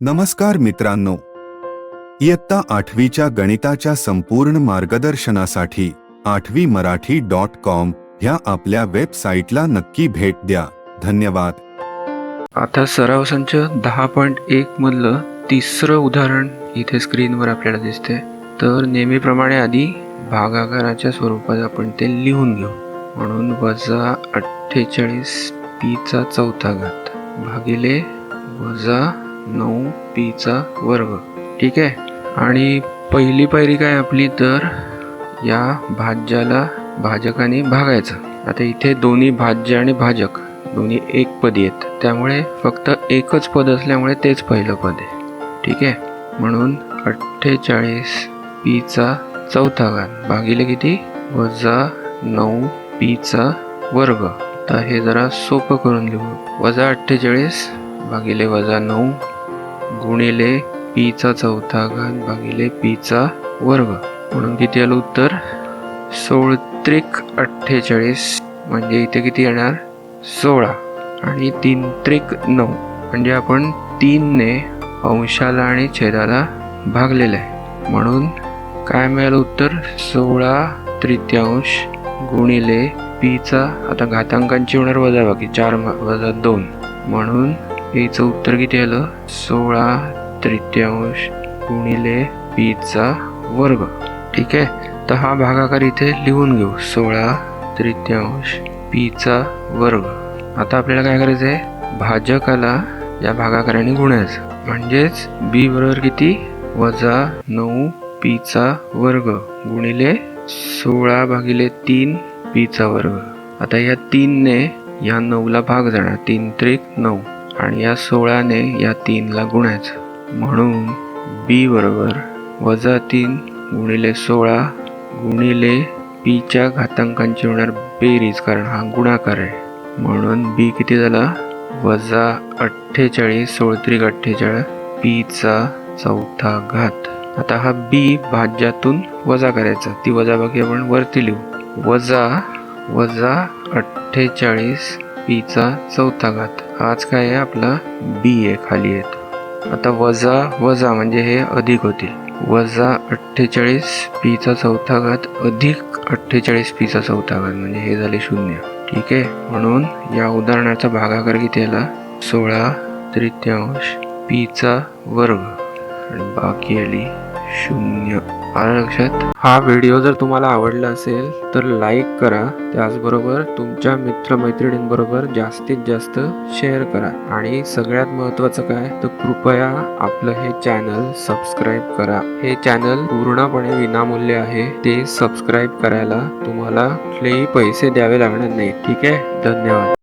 नमस्कार मित्रांनो. इयत्ता आठवीच्या गणिताच्या संपूर्ण मार्गदर्शनासाठी आठवी मराठी डॉट कॉम ह्या आपल्या वेबसाईटला नक्की भेट द्या. धन्यवाद. आता सराव संच दहा पॉईंट एक मधलं तिसरं उदाहरण इथे स्क्रीनवर आपल्याला दिसते तर नेहमीप्रमाणे आधी भागाकाराच्या स्वरूपात आपण ते लिहून घेऊ. म्हणून वजा अठ्ठेचाळीस पीचा चौथा घात. भागिले वजा नऊ पीचा वर्ग. ठीक आहे? आणि पहिली पायरी काय आपली? तर या भाज्याला भाजकाने भागायचं. आता इथे दोन्ही भाज्य आणि भाजक दोन्ही एक पदी आहेत. त्यामुळे फक्त एकच पद असल्यामुळे तेच पहिलं पद आहे. ठीक आहे? म्हणून अठ्ठेचाळीस पीचा चौथा घात भागिले किती? वजा नऊ पीचा वर्ग. तर हे जरा सोपं करून लिहू वजा अठ्ठेचाळीस भागिले वजा नऊ गुणिले पीचा चौथा घात भागिले पीचा वर्ग. म्हणून किती आलं उत्तर? सोळत्रिक अठ्ठेचाळीस. म्हणजे इथे किती येणार? सोळा. आणि तीन त्रिक नऊ. म्हणजे आपण तीनने अंशाला आणि छेदाला भागलेलं आहे. म्हणून काय मिळालं उत्तर? सोळा तृतीयांश गुणिले पीचा. आता घातांकांची होणार वजा बाकी चार वजा दोन. म्हणून पीचं उत्तर किती आलं? सोळा तृतीयांश गुणिले पीचा वर्ग. ठीक? आहे तर हा भागाकार इथे लिहून घेऊ. सोळा तृतीयांश पीचा वर्ग. आता आपल्याला काय करायचं आहे भाजकाला या भागाकाराने गुणायचं. म्हणजेच बी बरोबर किती? वजा नऊ पीचा वर्ग गुणिले सोळा भागिले तीन पीचा वर्ग. आता या तीनने या नऊला भाग जाणार. तीन त्रिक नऊ. आणि या सोळाने या तीनला गुणायचं. म्हणून बी बरोबर वजा तीन गुणिले सोळा गुणिले पीच्या घातांकांची होणार बेरीज कारण हा गुणाकार आहे. म्हणून बी किती झाला? वजा अठ्ठेचाळीस सोळत्रिक अठ्ठेचाळीस पीचा चौथा घात. आता हा बी भाज्यातून वजा करायचा. ती वजाबाकी आपण वरती लिहू. वजा वजा अठ्ठेचाळीस पीचा चौथा घात. आज काय आहे आपला? बी ए खाली येतो आता वजा वजा म्हणजे हे अधिक होतील. वजा अठ्ठेचाळीस पीचा चौथा घात अधिक अठ्ठेचाळीस पीचा चौथा घात म्हणजे हे झाले शून्य. ठीक आहे? म्हणून या उदाहरणाचा भागाकार किती आला? सोळा तृतीयांश पीचा वर्ग. आणि बाकी आली शून्य. आलं लक्षात. हा व्हिडिओ जर तुम्हाला आवडला असेल तर लाईक करा. त्याचबरोबर तुमच्या मित्रमैत्रिणींबरोबर जास्तीत जास्त शेअर करा. आणि सगळ्यात महत्त्वाचं काय तर कृपया आपलं हे चॅनल सबस्क्राईब करा. हे चॅनल पूर्णपणे विनामूल्य आहे. ते सबस्क्राईब करायला तुम्हाला कुठलेही पैसे द्यावे लागणार नाही. ठीक आहे? धन्यवाद.